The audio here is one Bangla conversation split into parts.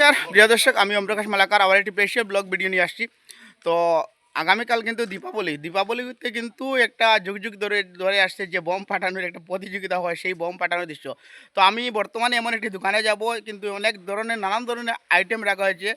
নমস্কার, প্রিয় দর্শক, আমি ওমপ্রকাশ মালাকার, আবার একটি স্পেশাল ব্লগ ভিডিও নিয়ে আসছি। তো আগামীকাল কিন্তু দীপাবলি। দীপাবলিতে কিন্তু একটা যুগ যুগ ধরে ধরে আসছে যে বম ফাটানোর একটা প্রতিযোগিতা হয়, সেই বম ফাটানোর দৃশ্য। তো আমি বর্তমানে এমন একটি দোকানে যাব, কিন্তু অনেক ধরনের, নানান ধরনের আইটেম রাখা হয়েছে।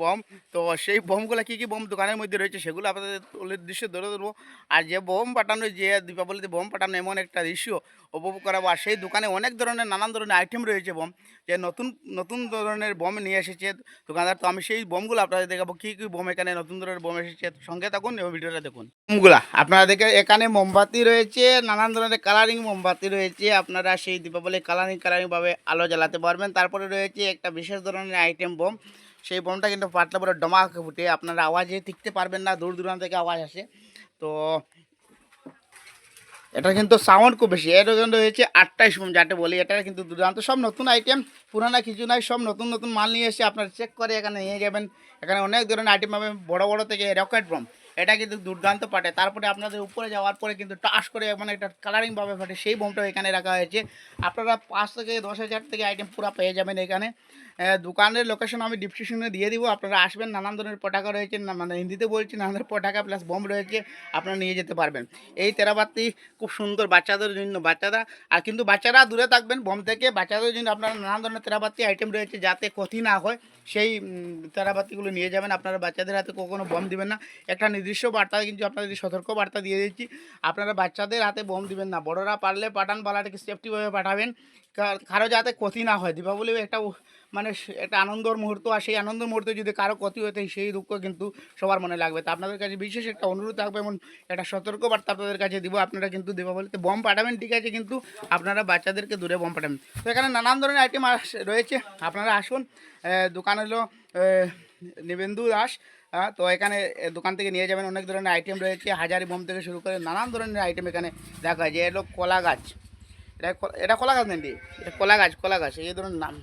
বম। তো সেই বমগুলো কী কী বম দোকানের মধ্যে রয়েছে সেগুলো আপনাদের দৃশ্য ধরে ধরবো। আর যে বম ফাটানো যে দীপাবলিতে বম ফাটানো এমন একটা দৃশ্য উপভোগ করাবো। আর সেই দোকানে অনেক ধরনের, নানান ধরনের আইটেম রয়েছে বম। যে নতুন নতুন ধরনের বম নিয়ে এসেছে দোকানদার। তো আমি সেই বমগুলো আপনাদের দেখাবো। কী কী বম এখানে নতুন ধরনের বম এসেছে সঙ্গে থাকুন এবং ভিডিওটা দেখুন। বমগুলা আপনারা দেখে, এখানে মোমবাতি রয়েছে, নানান ধরনের কালারিং মোমবাতি রয়েছে। আপনারা সেই দীপাবলি কালারিং কালারিংভাবে আলো জ্বালাতে পারবেন। তারপরে রয়েছে একটা বিশেষ ধরনের আইটেম বম। সেই বোমটা কিন্তু পাতলা পরে ডমাকে ফুটে। আপনারা আওয়াজে টিকতে পারবেন না, দূর দূরান্ত থেকে আওয়াজ আসে। তো এটা কিন্তু সাউন্ড খুব বেশি। এটা কিন্তু হয়েছে আটটাইশ বোম যাতে বলি এটা কিন্তু দুর্দান্ত। সব নতুন আইটেম পুরানা কিছু নাই, সব নতুন নতুন মাল নিয়ে এসে আপনারা চেক করে এখানে নিয়ে যাবেন। এখানে অনেক ধরনের আইটেম পাবেন, বড়ো বড়ো থেকে রকেট বম এটা কিন্তু দুর্দান্ত পাটে। তারপরে আপনাদের উপরে যাওয়ার পরে কিন্তু টাস করে মানে একটা কালারিংভাবে ফাটে। সেই বোমটাও এখানে রাখা হয়েছে। আপনারা পাঁচ থেকে দশ হাজার থেকে আইটেম পুরো পেয়ে যাবেন এখানে। দোকানের লোকেশন আমি ডিসক্রিপশনে দিয়ে দিব। আপনারা আসবেন, নানান ধরনের পটাকা রয়েছে মানে হিন্দিতে বলছি, নানান ধরনের পটাকা প্লাস বোম রয়েছে, আপনারা নিয়ে যেতে পারবেন। এই তেরাবাতি খুব সুন্দর বাচ্চাদের জন্য, বাচ্চারা, আর কিন্তু বাচ্চারা দূরে থাকবেন বোম থেকে। বাচ্চাদের জন্য আপনারা নানান ধরনের তেরাবাতি আইটেম রয়েছে যাতে ক্ষতি না হয়। সেই তেরাবাতিগুলো নিয়ে যাবেন। আপনারা বাচ্চাদের হাতে কখনো বোম দিবেন না। একটা নির্দিষ্ট বার্তা কিন্তু আপনাদের সতর্ক বার্তা দিয়ে দিচ্ছি, আপনারা বাচ্চাদের হাতে বোম দিবেন না। বড়রা পারলে পাঠান পালাটাকে সেফটিভাবে পাঠাবেন। কার- যাতে ক্ষতি না হয়। দীপাবলি একটা মানে একটা আনন্দর মুহূর্ত, আর সেই আনন্দের মুহূর্তে যদি কারও ক্ষতি হতে সেই দুঃখ কিন্তু সবার মনে লাগবে। তা আপনাদের কাছে বিশেষ একটা অনুরোধ থাকবে এবং একটা সতর্ক বার্তা আপনাদের কাছে দিব। আপনারা কিন্তু দীপাবলিতে বম পাঠাবেন, ঠিক আছে, কিন্তু আপনারা বাচ্চাদেরকে দূরে বম পাঠাবেন। তো এখানে নানান ধরনের আইটেম রয়েছে। আপনারা আসুন দোকান হলো নিবেন্দু দাস তো এখানে দোকান থেকে নিয়ে যাবেন। অনেক ধরনের আইটেম রয়েছে, হাজারি বোম থেকে শুরু করে নানান ধরনের আইটেম এখানে দেখা যায়। যে এলো কলা গাছ। এটা এটা কলা গাছ নাকি? এটা কলা গাছ কলা গাছ, এই ধরনের নাম।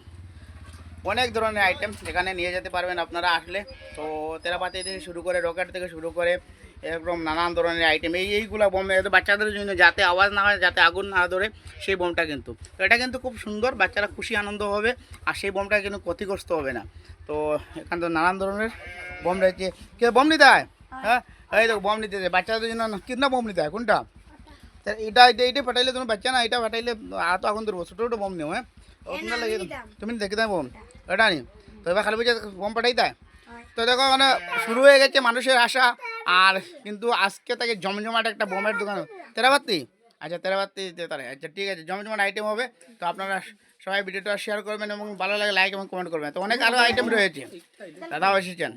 অনেক ধরনের আইটেম এখানে নিয়ে যেতে পারবেন আপনারা আসলে। তো তেরাপাতি থেকে শুরু করে রকেট থেকে শুরু করে এরকম নানান ধরনের আইটেম এই এইগুলো বোম বাচ্চাদের জন্য যাতে আওয়াজ না হয় যাতে আগুন না ধরে সেই বোমটা কিন্তু। তো এটা কিন্তু খুব সুন্দর বাচ্চারা খুশি আনন্দ হবে আর সেই বোমটা কিন্তু ক্ষতিগ্রস্ত হবে না। তো এখান তো নানান ধরনের বোম রয়েছে। কে বোম নিতে হয়? হ্যাঁ? এই তো বোম নিতে বাচ্চাদের জন্য কিনা বোম নিতে হয়? কোনটা? এটা এটা এটা ফাটাইলে তুমি বাচ্চা না এটা ফাটাইলে আর তো আগুন ধরবো। ছোটো ছোটো বোম নিও হ্যাঁ? তুমি দেখে দাও বোম এটা নি? তো এবার খালি বুঝে ফর্ম পাঠাই দেয় তো দেখো মানে শুরু হয়ে গেছে মানুষের আশা আর কিন্তু আজকে তাকে জমজমাট একটা বোমের দোকান। তেরাবাতি আচ্ছা তেরাবাতি তাহলে। আচ্ছা ঠিক আছে জমজমাট আইটেম হবে। তো আপনারা সবাই ভিডিওটা শেয়ার করবেন এবং ভালো লাগে লাইক এবং কমেন্ট করবেন। তো অনেক আরও আইটেম রয়েছে। দাদাও এসেছেন।